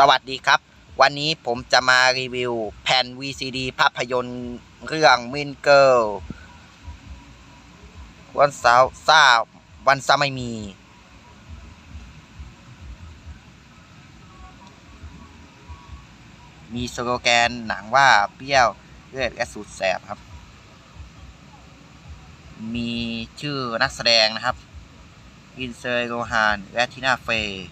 สวัสดีครับ วันนี้ผมจะมารีวิวแผ่น VCD ภาพยนตร์เรื่องมินเกิลวันเสาร์ซ่าวันซาไม่มี มีสโลแกนหนังว่าเปรี้ยวเลือดและสูตรแสบครับ มีชื่อนักแสดงนะครับ อินเซอร์โรฮานและทินาเฟย์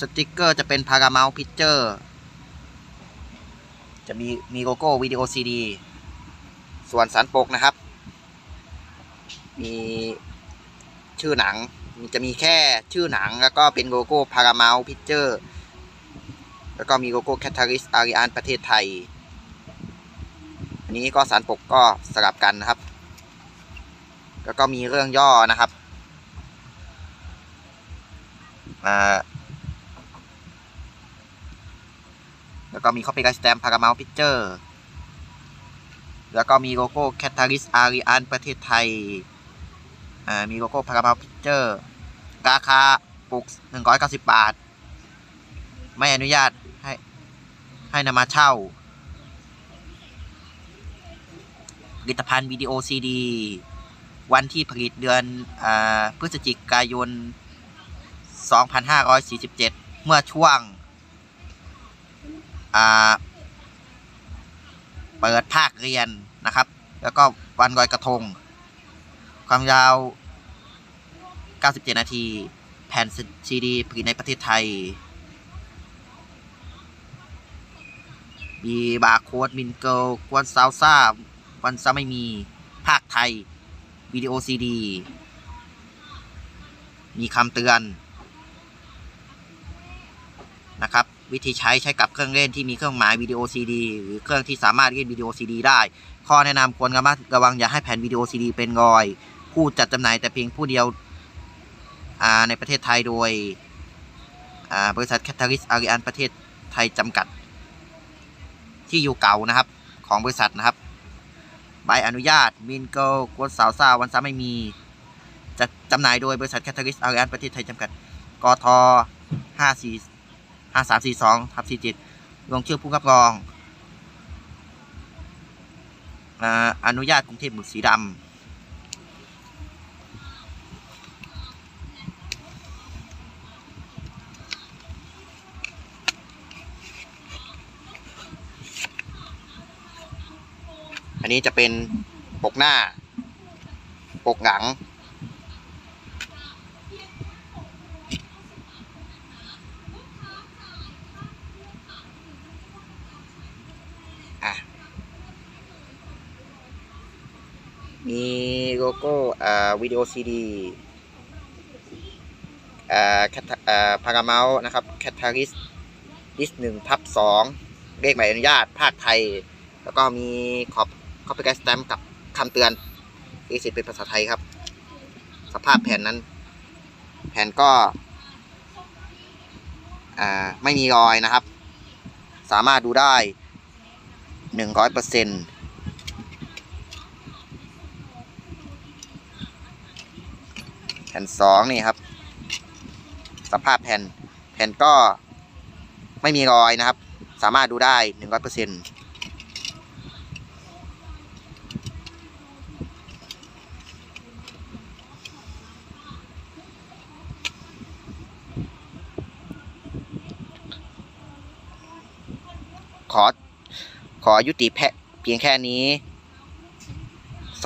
สติกเกอร์จะเป็น Paramount Picture จะมีมีโลโก้วิดีโอซีดี ส่วนสันปกนะครับ มีชื่อหนังจะมีแค่ชื่อหนังแล้วก็เป็นโลโก้ Paramount Picture แล้วก็มีโลโก้ Catalyst Arian ประเทศไทย อันนี้ก็สันปกก็สลับกันนะครับ แล้วก็มีเรื่องย่อนะครับ อ่า แล้วก็มี Copyright Stamp Paramount Picture แล้วก็มีโลโก้ Catalyst Arian ประเทศไทยอ่ามีโลโก้ Paramount Picture ราคาปก190 บาท ไม่อนุญาตให้ให้นำมาเช่าผลิตภัณฑ์วิดีโอซีดี วันที่ผลิตเดือนอาพฤศจิกายน 2547 เมื่อช่วง เปิดภาคเรียนนะครับ แล้วก็วันลอยกระทง ความยาว 97 นาที แผ่นซีดีผลิตในประเทศไทย มีบาร์โค้ดมินเกิลกวนซาวซ่าวันซาไม่มีภาคไทย วิดีโอซีดี มีคำเตือน นะครับ วิธีใช้ใช้กับเครื่องเล่นที่มีเครื่องหมายวิดีโอซีดีหรือเครื่องที่สามารถเล่นวิดีโอซีดีได้ ข้อแนะนำควรระมัดระวังอย่าให้แผ่นวิดีโอซีดีเป็นรอย ผู้จัดจำหน่ายแต่เพียงผู้เดียวในประเทศไทยโดยบริษัทแคทเทอริสอาริอันประเทศไทยจำกัด ที่อยู่เก่านะครับของบริษัทนะครับ ใบอนุญาตมินเกิลกวนสาวซาวันซ้าไม่มี จะจำหน่ายโดยบริษัทแคทเทอริสอาริอันประเทศไทยจำกัดกทห้า ห้าสามสี่สองทับสี่เจ็ดลงชื่อผู้รับรองอ่าอนุญาตกรุงเทพหมึกสีดำอันนี้จะเป็นปกหน้า ปกหลัง อะ มีโลโก้อ่าวิดีโอซีดีอ่าแคทอ่าพาราเมลนะครับแคทาริสดิสหนึ่งทับสองเลขหมายอนุญาตภาคไทย แล้วก็มีขอบคอปปี้ไกสแตมกับคำเตือนอีสิเป็นภาษาไทยครับ สภาพแผ่นนั้น แผ่นก็ไม่มีรอยนะครับ สามารถดูได้หนึ่งร้อยเปอร์เซ็นต์ แผ่นสองนี่ครับ สภาพแผ่น แผ่นก็ไม่มีรอยนะครับ สามารถดูได้หนึ่งร้อยเปอร์เซ็นต์ขอ ขอยุติแพะเพียงแค่นี้